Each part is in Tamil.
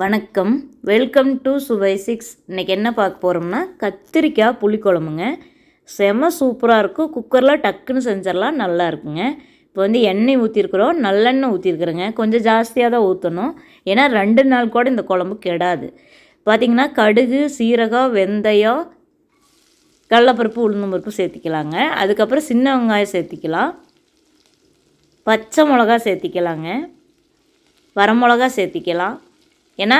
வணக்கம். வெல்கம் டு சுவை சிக்ஸ் இன்றைக்கி என்ன பார்க்க போகிறோம்னா கத்திரிக்காய் புளிக்குழம்புங்க. செம சூப்பராக இருக்கும். குக்கரில் டக்குன்னு செஞ்சிடலாம். நல்லா இருக்குங்க. இப்போ வந்து எண்ணெய் ஊற்றிருக்குறோம் நல்லெண்ணெய் ஊற்றிருக்குறேங்க கொஞ்சம் ஜாஸ்தியாக தான் ஊற்றணும் ஏன்னா ரெண்டு நாள் கூட இந்த குழம்பு கெடாது. பார்த்திங்கன்னா கடுகு சீரகம் வெந்தயம் கடலப்பருப்பு உளுந்தம் பருப்பு சேர்த்திக்கலாங்க. அதுக்கப்புறம் சின்ன வெங்காயம் சேர்த்திக்கலாம். பச்சை மிளகா சேர்த்திக்கலாங்க. வரமிளகா சேர்த்திக்கலாம். ஏன்னா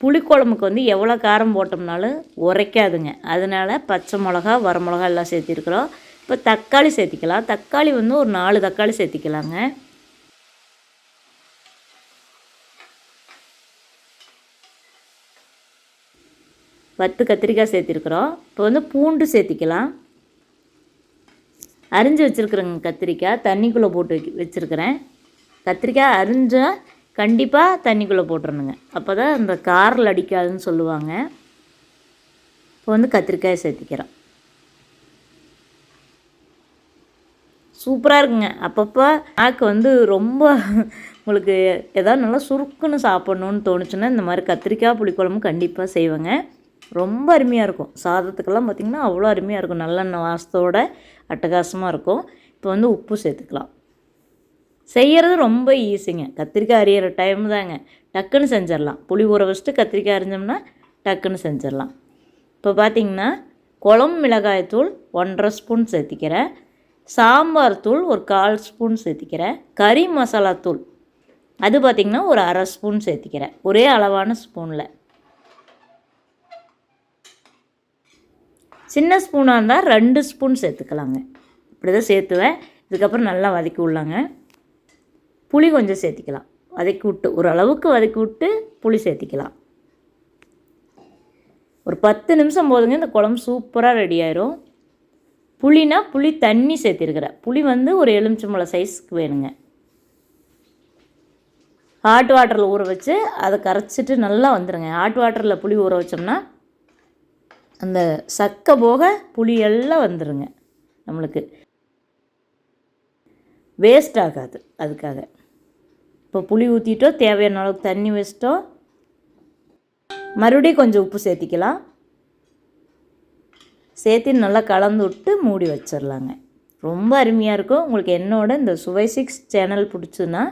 புளிக்குழம்புக்கு வந்து எவ்வளோ காரம் போட்டோம்னாலும் உரைக்காதுங்க. அதனால் பச்சை மிளகா வரமிளகா எல்லாம் சேர்த்திருக்கிறோம். இப்போ தக்காளி சேர்த்திக்கலாம். தக்காளி வந்து ஒரு நாலு தக்காளி சேர்த்திக்கலாங்க. பத்து கத்திரிக்காய் சேர்த்திருக்கிறோம். இப்போ வந்து பூண்டு சேர்த்திக்கலாம். அரிஞ்சு வச்சுருக்குறேங்க கத்திரிக்காய். தண்ணிக்குள்ளே போட்டு வைக்க வச்சுருக்கிறேன். கத்திரிக்காய் அரிஞ்சால் கண்டிப்பாக தண்ணிக்குள்ளே போட்டுருணுங்க அப்போ தான் அந்த காரில் அடிக்காதுன்னு சொல்லுவாங்க. இப்போ வந்து கத்திரிக்காயை சேர்த்திக்கிறோம். சூப்பராக இருக்குங்க. அப்பப்போ நாக்கு வந்து ரொம்ப உங்களுக்கு எதாவது நல்லா சுருக்குன்னு சாப்பிட்ணுன்னு தோணுச்சுன்னா இந்த மாதிரி கத்திரிக்காய் புளிக்குழம்பு கண்டிப்பாக செய்வேங்க. ரொம்ப அருமையாக இருக்கும். சாதத்துக்கெல்லாம் பார்த்திங்கன்னா அவ்வளோ அருமையாக இருக்கும். நல்லெண்ணெய் வாசத்தோட அட்டகாசமாக இருக்கும். இப்போ வந்து உப்பு சேர்த்துக்கலாம். செய்கிறது ரொம்ப ஈஸிங்க கத்திரிக்காய் அரியிற டைம் தாங்க. டக்குன்னு செஞ்சிடலாம். புளி ஊற வச்சுட்டு கத்திரிக்காய் அரிஞ்சோம்னா டக்குன்னு செஞ்சிடலாம். இப்போ பார்த்திங்கன்னா குழம்பு மிளகாய் தூள் ஒன்றரை ஸ்பூன் சேர்த்திக்கிறேன். சாம்பார் தூள் ஒரு கால் ஸ்பூன் சேர்த்திக்கிறேன். கறி மசாலா தூள் அது பார்த்திங்கன்னா ஒரு அரை ஸ்பூன் சேர்த்திக்கிறேன். ஒரே அளவான ஸ்பூனில். சின்ன ஸ்பூனாக இருந்தால் ரெண்டு ஸ்பூன் சேர்த்துக்கலாங்க. இப்படி தான் சேர்த்துவேன். இதுக்கப்புறம் நல்லா வதக்கி விடலாங்க. புளி கொஞ்சம் சேர்த்திக்கலாம். வதக்கி விட்டு ஓரளவுக்கு வதக்கி விட்டு புளி சேர்த்திக்கலாம். ஒரு பத்து நிமிஷம் போதுங்க இந்த குழம்பு சூப்பராக ரெடி ஆயிரும். புளினா புளி தண்ணி சேர்த்திருக்கிறேன் புளி வந்து ஒரு எலுமிச்சம்பழம் சைஸ்க்கு வேணுங்க. ஹாட் வாட்டரில் ஊற வச்சு அதை கரைச்சிட்டு நல்லா வந்துடுங்க ஹாட் வாட்டரில் புளி ஊற வச்சோம்னா அந்த சக்கை போக புளியெல்லாம் வந்துடுங்க நம்மளுக்கு. வேஸ்ட் ஆகாது அதுக்காக. இப்போ புளி ஊற்றிட்டோம் தேவையான அளவுக்கு தண்ணி வச்சிட்டோம். மறுபடியும் கொஞ்சம் உப்பு சேர்த்திக்கலாம். சேர்த்து நல்லா கலந்து விட்டு மூடி வச்சிடலாங்க. ரொம்ப அருமையாக இருக்கும். உங்களுக்கு என்னோட இந்த சுவை சிக்ஸ் சேனல் பிடிச்சுன்னா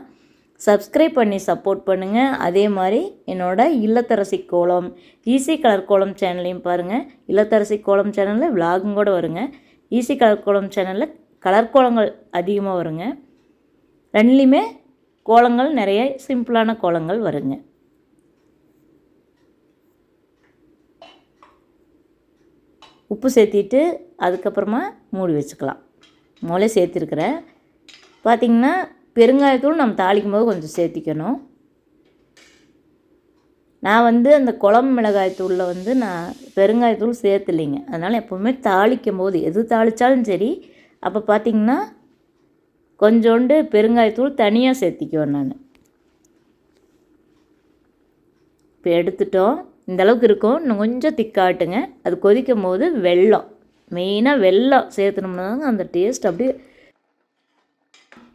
சப்ஸ்கிரைப் பண்ணி சப்போர்ட் பண்ணுங்கள் அதே மாதிரி என்னோடய இல்லத்தரசி கோலம் ஈஸி கலர் கோலம் சேனலையும் பாருங்கள் இல்லத்தரசி கோலம் சேனலில் விலாகும் கூட வருங்க. ஈஸி கலர் கோலம் சேனலில் கலர் கோலங்கள் அதிகமாக வருங்க. ரெண்டுலேயுமே கோலங்கள் நிறைய சிம்பிளான கோலங்கள் வருங்க. உப்பு சேர்த்திட்டு அதுக்கப்புறமா மூடி வச்சுக்கலாம். முதலே சேர்த்துருக்குறேன் பார்த்திங்கன்னா பெருங்காயத்தூள் நம்ம தாளிக்கும் போது கொஞ்சம் சேர்த்திக்கணும். நான் வந்து அந்த குழம்பு மிளகாய் தூளில் வந்து நான் பெருங்காயத்தூள் சேர்த்துலைங்க அதனால் எப்போவுமே தாளிக்கும் போது எது தாளித்தாலும் சரி அப்போ பார்த்திங்கன்னா கொஞ்சோண்டு பெருங்காயத்தூள் தனியாக சேர்த்திக்குவேன் நான். இப்போ எடுத்துட்டோம். இந்த அளவுக்கு இருக்கும். இன்னும் கொஞ்சம் திக்காட்டுங்க அது கொதிக்கும் போது வெல்லம் மெயினாக வெல்லம் சேர்த்துனோம்னா அந்த டேஸ்ட் அப்படியே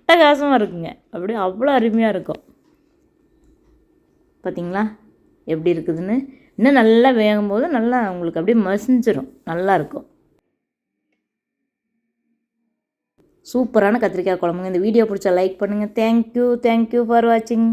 அட்டகாசமாக இருக்குங்க. அப்படியே அவ்வளோ அருமையாக இருக்கும். பார்த்திங்களா எப்படி இருக்குதுன்னு? இன்னும் நல்லா வேகும்போது நல்லா உங்களுக்கு அப்படியே மசிஞ்சிடும் நல்லாயிருக்கும் சூப்பரான கத்திரிக்காய் குழம்புங்க. இந்த வீடியோ பிடிச்சா லைக் பண்ணுங்கள் தேங்க்யூ தேங்க்யூ ஃபார் வாட்சிங்